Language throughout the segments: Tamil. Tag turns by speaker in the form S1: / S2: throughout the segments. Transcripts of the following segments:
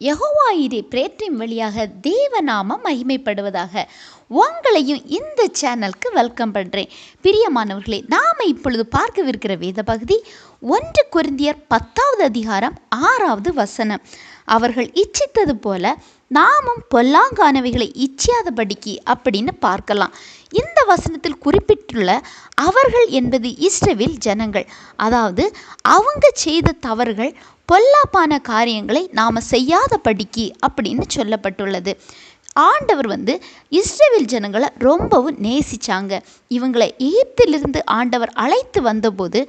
S1: யெகோவாயிரே பிரேற்றின் வழியாக தேவநாமம் மகிமைப்படுவதாக உங்களையும் இந்த சேனலுக்கு வெல்கம் பண்ணுறேன் பிரியமானவர்களே நாம் இப்பொழுது பார்க்கவிருக்கிற வேத பகுதி ஒன்று குருந்தியர் பத்தாவது அதிகாரம் ஆறாவது வசனம். அவர்கள் இச்சித்தது போல நாமும் பொல்லாங்கானவைகளை இச்சியாதபடிக்கு அப்படின்னு பார்க்கலாம். இந்த வசனத்தில் குறிப்பிட்ட குறிப்பிட்டுள்ள அவர்கள் என்பது இஸ்ரவேல் ஜனங்கள். அதாவது அவங்க செய்த தவறுகள் பொல்லாப்பான காரியங்களை நாம் செய்யாதபடிக்கு அப்படின்னு சொல்லப்பட்டுள்ளது. ஆண்டவர் வந்து இஸ்ரேல் ஜனங்களை ரொம்பவும் நேசிச்சாங்க. இவங்களை எகிப்திலிருந்து ஆண்டவர் அழைத்து வந்தபோது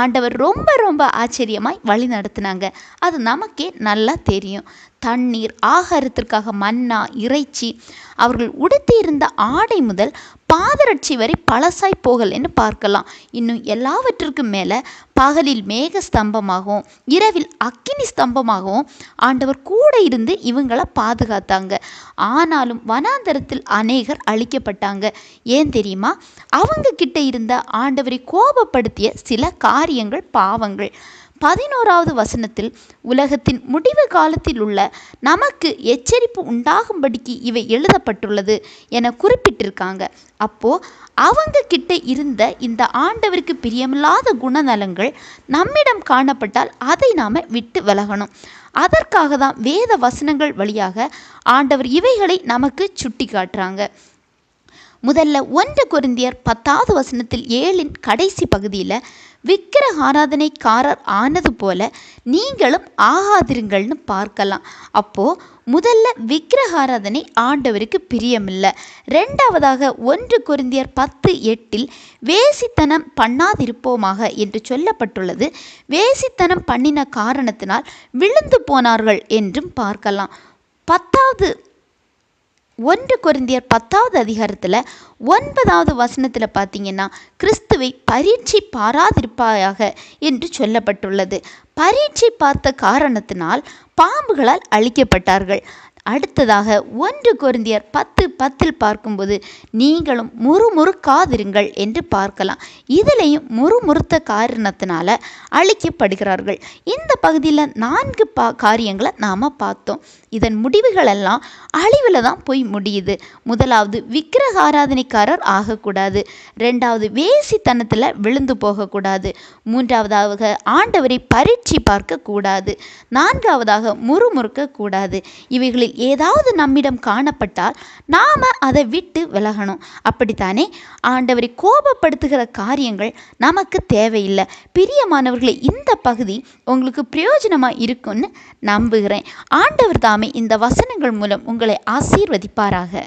S1: ஆண்டவர் ரொம்ப ரொம்ப ஆச்சரியமாய் வழி நடத்தினாங்க. அது நமக்கே நல்லா தெரியும். தண்ணீர் ஆகாரத்திற்காக மன்னா இறைச்சி அவர்கள் உடுத்தியிருந்த ஆடை முதல் பாதரட்சி வரை பழசாய் போகலைன்னு பார்க்கலாம். இன்னும் எல்லாவற்றிற்கும் மேலே பகலில் மேக ஸ்தம்பமாகவும் இரவில் அக்கினி ஸ்தம்பமாகவும் ஆண்டவர் கூட இருந்து இவங்களை பாதுகாத்தாங்க. ஆனாலும் வனாந்தரத்தில் அநேகர் அழிக்கப்பட்டாங்க. ஏன் தெரியுமா? அவங்க கிட்ட இருந்த ஆண்டவரை கோபப்படுத்திய சில காரியங்கள் பாவங்கள். பதினோராவது வசனத்தில் உலகத்தின் முடிவு காலத்தில் உள்ள நமக்கு எச்சரிப்பு உண்டாகும்படிக்கு இவை எழுதப்பட்டுள்ளது என குறிப்பிட்டிருக்காங்க. அப்போ அவங்க கிட்ட இருந்த இந்த ஆண்டவருக்கு பிரியமில்லாத குணநலங்கள் நம்மிடம் காணப்பட்டால் அதை நாம் விட்டு விலகணும். அதற்காக தான் வேத வசனங்கள் வழியாக ஆண்டவர் இவைகளை நமக்கு சுட்டி காட்டுறாங்க முதல்ல ஒன்று குருந்தியர் பத்தாவது வசனத்தில் ஏழின் கடைசி பகுதியில் விக்கிரக ஆராதனைக்காரர் ஆனது போல நீங்களும் ஆகாதிருங்கள்னு பார்க்கலாம். அப்போது முதல்ல விக்கிரக ஆராதனை ஆண்டவருக்கு பிரியமில்லை. ரெண்டாவதாக ஒன்று குருந்தியர் பத்து எட்டில் வேசித்தனம் பண்ணாதிருப்போமாக என்று சொல்லப்பட்டுள்ளது. வேசித்தனம் பண்ணின காரணத்தினால் விழுந்து போனார்கள் என்றும் பார்க்கலாம். பத்தாவது ஒன்று குருந்தியர் பத்தாவது அதிகாரத்தில் ஒன்பதாவது வசனத்தில் பார்த்தீங்கன்னா கிறிஸ்துவை பரீட்சை பாராதிருப்பாயாக என்று சொல்லப்பட்டுள்ளது. பரீட்சை பார்த்த காரணத்தினால் பாம்புகளால் அழிக்கப்பட்டார்கள். அடுத்ததாக ஒன்று குருந்தியர் பத்து பத்தில் பார்க்கும்போது நீங்களும் முறுமுறுக்காதிருங்கள் என்று பார்க்கலாம். இதிலையும் முறுமுறுத்த காரணத்தினால அழிக்கப்படுகிறார்கள். இந்த பகுதியில் நான்கு பா காரியங்களை நாம் பார்த்தோம். இதன் முடிவுகளெல்லாம் அழிவில் தான் போய் முடியுது. முதலாவது விக்கிரக ஆராதனைக்காரர் ஆகக்கூடாது. ரெண்டாவது வேசித்தனத்தில் விழுந்து போகக்கூடாது. மூன்றாவதாக ஆண்டவரை பரீட்சி பார்க்கக்கூடாது. நான்காவதாக முறுமுறுக்கக்கூடாது. இவைகளில் ஏதாவது நம்மிடம் காணப்பட்டால் நாம் அதை விட்டு விலகணும். அப்படித்தானே? ஆண்டவரை கோபப்படுத்துகிற காரியங்கள் நமக்கு தேவையில்லை. பிரியமானவர்களை இந்த பகுதி உங்களுக்கு பிரயோஜனமாக இருக்கும்னு நம்புகிறேன். ஆண்டவர் தாமே இந்த வசனங்கள் மூலம் உங்களை ஆசீர்வதிப்பாராக.